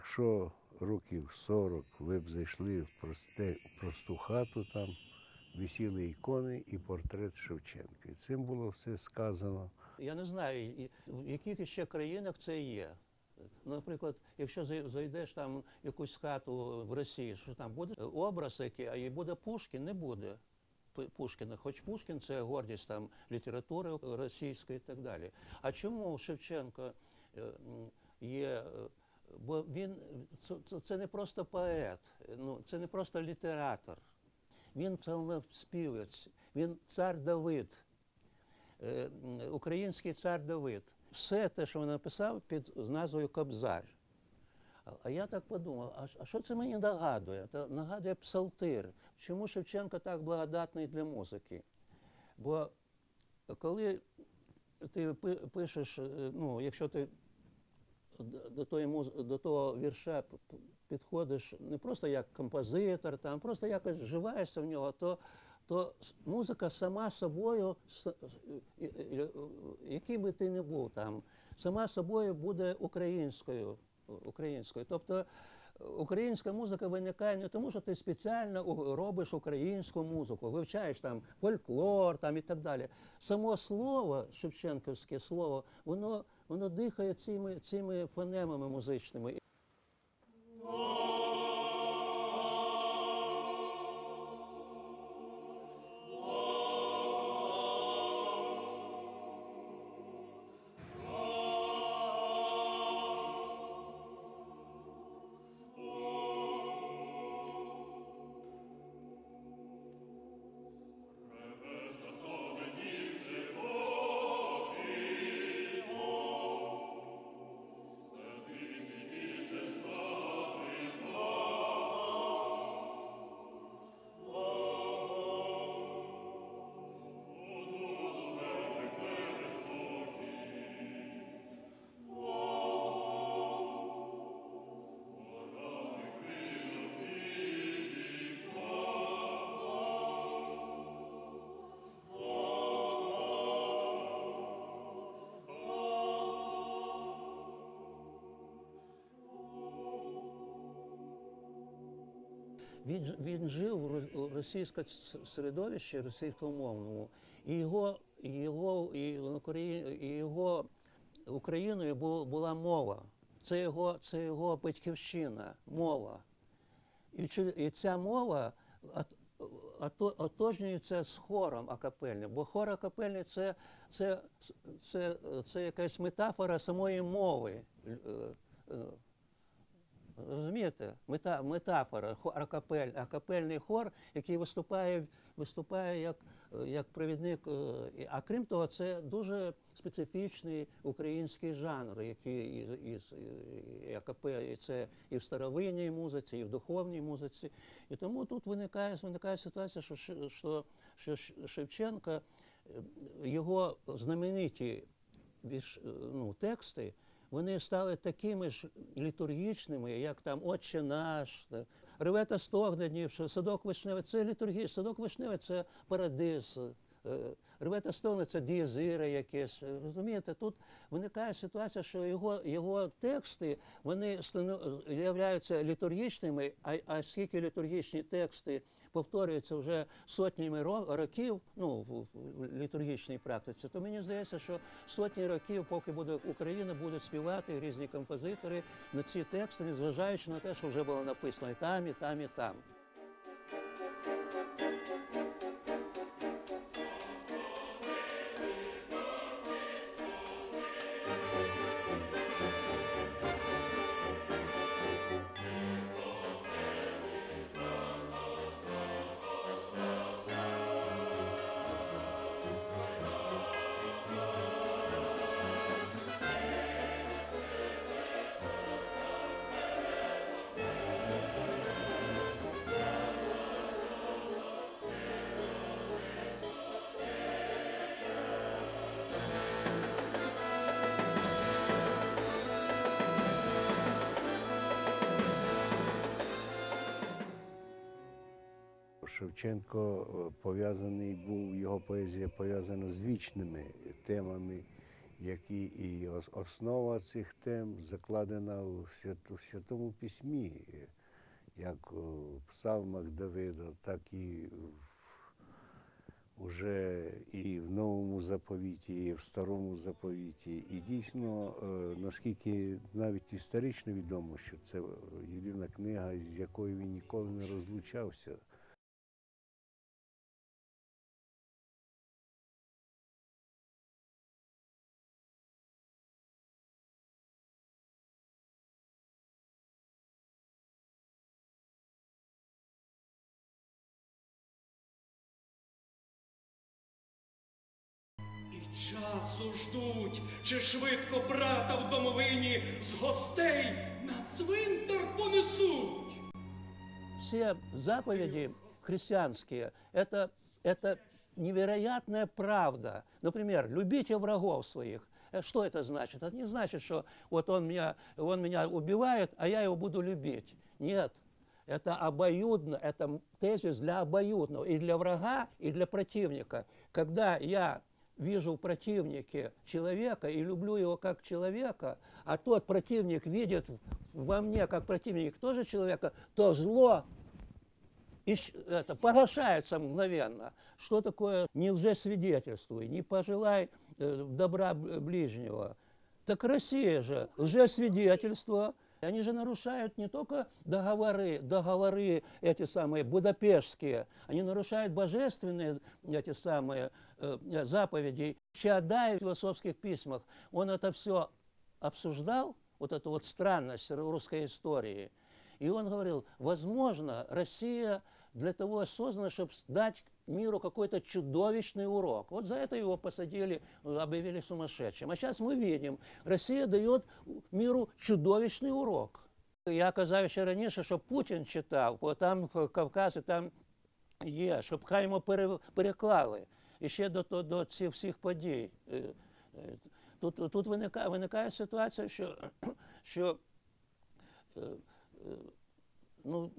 Якщо років 40 ви б зайшли в просте, просту хату, там висіли ікони і портрет Шевченка. Цим було все сказано. Я не знаю, в яких ще країнах це є. Наприклад, якщо зайдеш там в якусь хату в Росії, що там буде образ який, а і буде Пушкін, не буде. Пушкіна, хоч Пушкін це гордість там літератури російської і так далі. А чому Шевченко е, є? Бо він це, не просто поет, ну це не просто літератор. Він псалмоспівець, він цар Давид е, український цар Давид. Все те, що він написав під назвою Кобзар. А- я так подумав, а, що це мені нагадує? Це нагадує псалтир. Чому Шевченко так благодатний для музики? Бо коли ти пишеш, е, ну, якщо ти до, муз... до того вірша підходиш не просто як композитор, там, просто якось вживаєшся в нього, то, то музика сама собою, який би ти не був там, сама собою буде українською. українською. Тобто українська музика виникає не тому, що ти спеціально робиш українську музику, вивчаєш там фольклор там, і так далі. Само слово, шевченківське слово, воно, воно дихає цими, цими фонемами музичними. Він, він жив в ро- російському середовищі, російськомовному, і його, його, і, його Україною була мова. Це його, це його батьківщина, мова. І, і ця мова отожнюється з хором акапельним, бо хор акапельний це, це, це, це якась метафора самої мови. Розумієте? Мета, метафора, акапель, акапельний хор, який виступає, виступає як, як провідник. е, А крім того, це дуже специфічний український жанр, який і, і, і, акапель, і це і в старовинній музиці, і в духовній музиці. І тому тут виникає, виникає ситуація, що, що, що Шевченка, е, його знамениті вірш, е, ну, тексти, вони стали такими ж літургічними, як там Отче наш, Ревета реве стогне садок Вишневе. це літургія, садок Вишневе це парадис. Е, Реве це дієзири якесь. е, Розумієте, тут виникає ситуація, що його, його тексти вони являються літургічними, а, а скільки літургічні тексти повторюються вже сотнями ро- років, ну, в, в літургічній практиці, то мені здається, що сотні років, поки буде Україна, буде співати різні композитори на ці тексти, незважаючи на те, що вже було написано і там, і там, і там. Шевченко е, пов'язаний був, його поезія пов'язана з вічними темами. які і основа цих тем закладена в Святому Письмі, е, як в псалмах Давида, так і в, уже і в Новому заповіті, і в Старому заповіті. І дійсно, е, наскільки навіть історично відомо, що це єдина книга, з якою він ніколи не розлучався. Часу ждуть, чи швидко брата в домовині з гостей на цвинтар понесуть. Все заповеди христианские это, это невероятная правда. Например, любите врагов своих. Э, Что это значит? Это не значит, что вот он меня, он меня убивает, а я его буду любить. Нет. Это обоюдно, это тезис для обоюдного и для врага, и для противника. Когда я вижу в противнике человека и люблю его как человека, а тот противник видит во мне как противник тоже человека, то зло это, погашается мгновенно. Что такое не лжесвидетельствуй, не пожелай э, добра ближнего. Так Россия же лжесвидетельство. Они же нарушают не только договоры, договоры эти самые будапештские, они нарушают божественные эти самые э, заповеди. Чаадай в философских письмах, он это все обсуждал, вот эту вот странность ру- русской истории. И он говорил, возможно, Россия для того создана, чтобы дать миру какой-то чудовищный урок. Вот за это его посадили, объявили сумасшедшим. А сейчас мы видим, Россия дает миру чудовищный урок. Я казав ще раніше, що Путін читав, бо там в Кавказі там є, щоб хай йому пере- переклали. І ще до, до, до цих всіх подій. Е, е, Тут, тут виникає, виникає ситуація, що, що е, е, ну,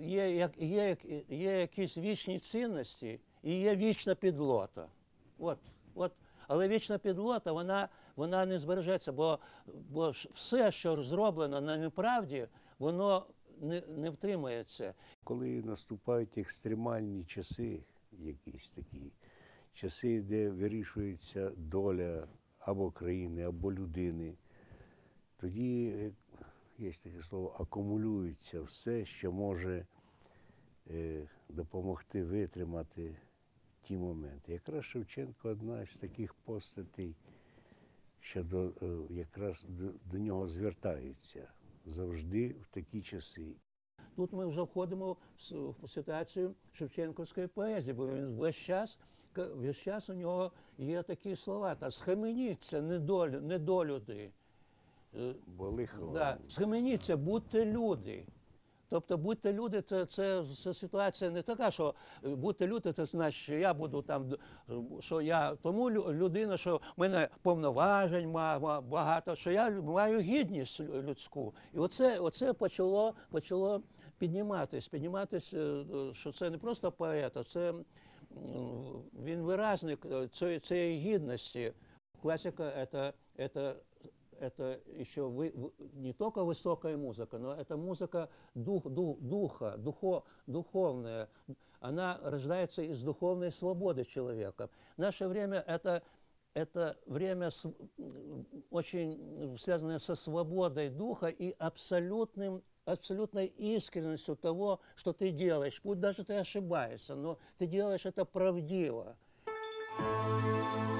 є, як, є, є якісь вічні цінності і є вічна підлота. От, от. Але вічна підлота, вона, вона не збережеться, бо, бо все, що зроблено на неправді, воно не, не втримається. Коли наступають екстремальні часи, якісь такі часи, де вирішується доля або країни, або людини, тоді є таке слово, акумулюється все, що може е, допомогти витримати ті моменти. Якраз Шевченко одна з таких постатей, що до, е, якраз до, до нього звертаються завжди в такі часи. Тут ми вже входимо в ситуацію Шевченківської поезії, бо він весь час, весь час у нього є такі слова, та схаменіться, недолю, недолюди. Е, Бо лихо Да, схаменіться, будьте люди. Тобто будьте люди, це, це, це ситуація не така, що е, будьте люди, це значить, що я буду там, що я тому лю- людина, що в мене повноважень багато, що я маю гідність людську. І оце, оце почало, почало підніматись, підніматись, е, е, що це не просто поет, а це він виразник е, цієї, цієї гідності. Классика это, это, еще вы, не только высокая музыка, но это музыка дух, дух, духа, духо, духовная. Она рождается из духовной свободы человека. В наше время это, это время с- очень связанное со свободой духа и абсолютным абсолютной искренностью того, что ты делаешь. Пусть даже ты ошибаешься, но ты делаешь это правдиво. Ой,